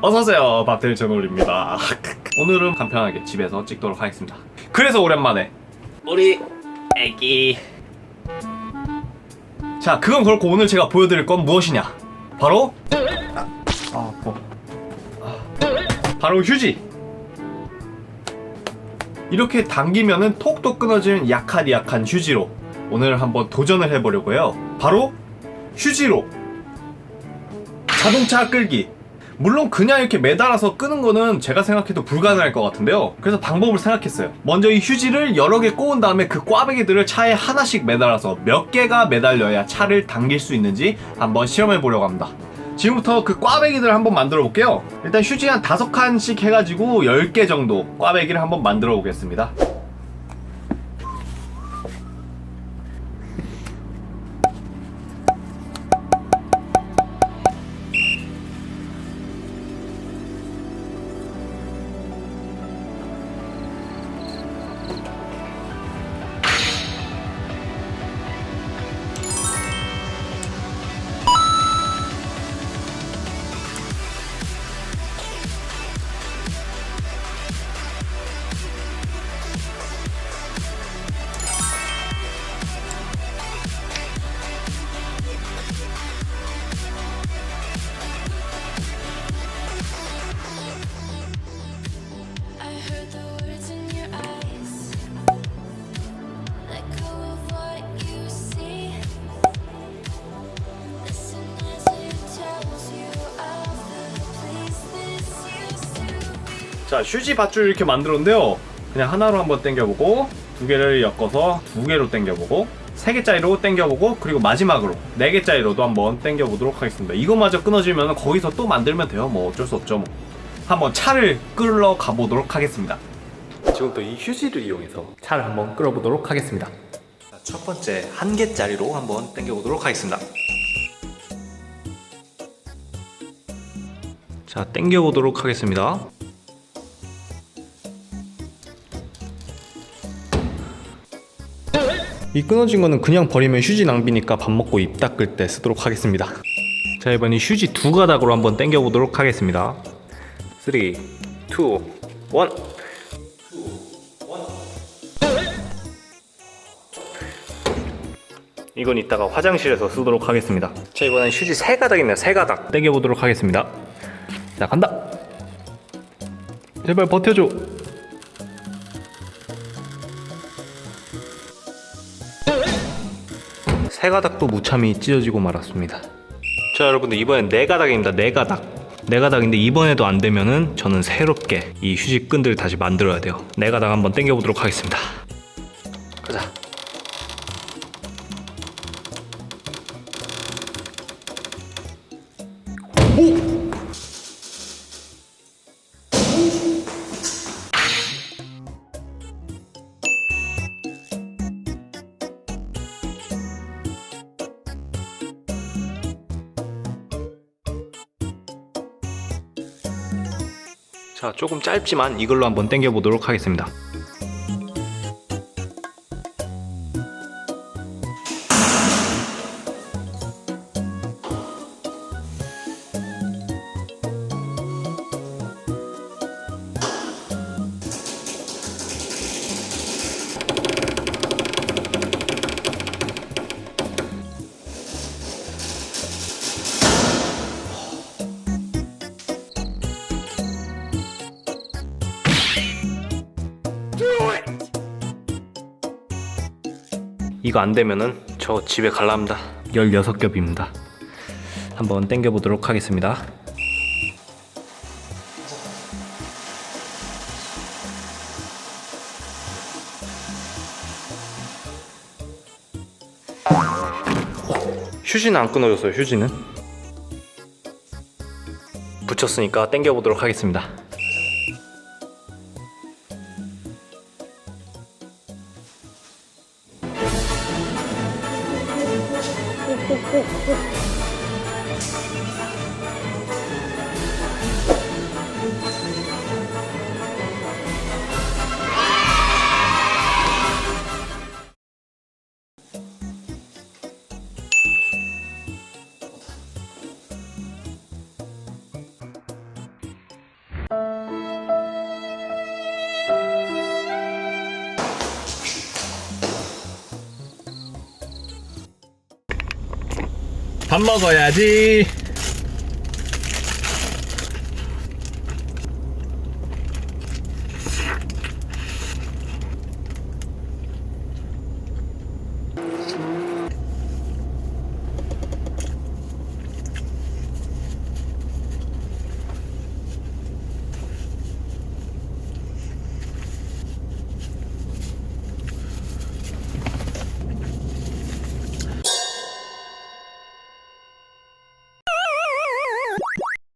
어서오세요. 밥들 정울입니다. 오늘은 간편하게 집에서 찍도록 하겠습니다. 그래서 오랜만에 우리 애기. 자 그건 그렇고 오늘 제가 보여드릴 건 무엇이냐? 바로 아, 아, 뭐. 아, 바로 휴지. 이렇게 당기면은 톡톡 끊어지는 약한 약한 휴지로 오늘 한번 도전을 해보려고요. 바로 휴지로 자동차 끌기 물론 그냥 이렇게 매달아서 끄는 거는 제가 생각해도 불가능할 것 같은데요. 그래서 방법을 생각했어요. 먼저 이 휴지를 여러 개 꼬은 다음에 그 꽈배기들을 차에 하나씩 매달아서 몇 개가 매달려야 차를 당길 수 있는지 한번 시험해 보려고 합니다. 지금부터 그 꽈배기들을 한번 만들어 볼게요. 일단 휴지 한 다섯 칸씩 해가지고 10개 정도 꽈배기를 한번 만들어 보겠습니다. 자 휴지 밧줄 이렇게 만들었는데요. 그냥 하나로 한번 당겨보고 두 개를 엮어서 두 개로 당겨보고 세 개짜리로 당겨보고 그리고 마지막으로 네 개짜리로도 한번 당겨보도록 하겠습니다. 이거마저 끊어지면 거기서 또 만들면 돼요. 뭐 어쩔 수 없죠 뭐. 한번 차를 끌러 가보도록 하겠습니다. 지금부터 이 휴지를 이용해서 차를 한번 끌어보도록 하겠습니다. 자, 첫 번째 한 개짜리로 한번 당겨보도록 하겠습니다. 자 당겨보도록 하겠습니다 이 끊어진 거는 그냥 버리면 휴지 낭비니까 밥 먹고 입 닦을 때 쓰도록 하겠습니다. 자 이번엔 휴지 두 가닥으로 한번 당겨 보도록 하겠습니다. 3, 2, 1. 이건 이따가 화장실에서 쓰도록 하겠습니다. 자 이번엔 휴지 세 가닥 있네요. 세 가닥 당겨 보도록 하겠습니다. 자 간다. 제발 버텨줘. 세 가닥도 무참히 찢어지고 말았습니다. 자 여러분들 이번엔 네 가닥입니다. 네 가닥. 네 가닥인데 이번에도 안 되면은 저는 새롭게 이 휴지 끈들을 다시 만들어야 돼요. 네 가닥 한번 당겨 보도록 하겠습니다. 가자. 자 조금 짧지만 이걸로 한번 당겨 보도록 하겠습니다. 이거 안 되면은 저 집에 갈랍니다. 16겹입니다. 한번 당겨 보도록 하겠습니다. 휴지는 안 끊어졌어요. 휴지는 붙였으니까 당겨 보도록 하겠습니다. ほほほ 밥 먹어야지